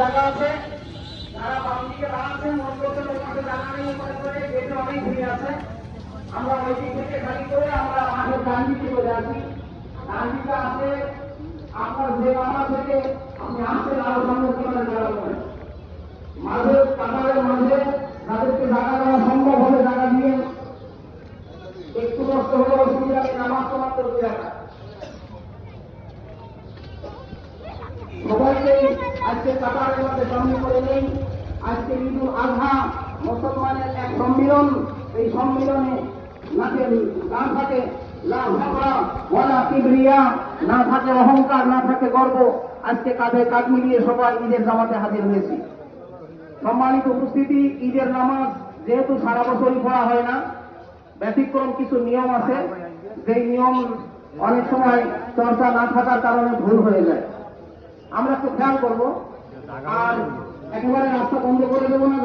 জায়গা আছে। যারা বাম দিকে দাঁড়াচ্ছেন, মনে পাশে নেই মনে করে গেটে অনেক ভিড় আছে। আমরা ওই দিক থেকে খালি করে আমরা মাঠের ডান দিকে চলে আসি। ডান দিকে আপনার যে বাংলা থেকে আপনি আসছেন আরও সামনে জায়গা করেন মাঝের কাতারের মাঝে যাদেরকে জায়গা দেওয়া সম্ভব হবে জায়গা দিয়ে একটু কষ্ট হলে অসুবিধা নেই, নামাজ তোমার করতে রাখা আজকে কাতারের মধ্যে সামনে করে নেই আজকে ঈদুল আজহা মুসলমানের এক সম্মিলন। এই সম্মিলনে না থাকে- না কিবরিয়া, না থাকে অহংকার, না থাকে গর্ব। আজকে কাঁধে কাঁধ মিলিয়ে সবাই ঈদের জামাতে হাজির হয়েছি। সম্মানিত উপস্থিতি, ঈদের নামাজ যেহেতু সারা বছরই পড়া হয় না, ব্যতিক্রম কিছু নিয়ম আছে। যেই নিয়ম অনেক সময় চর্চা না থাকার কারণে ভুল হয়ে যায়। আমরা একটু খেয়াল করব। আর একেবারে রাস্তা বন্ধ করে দেবো না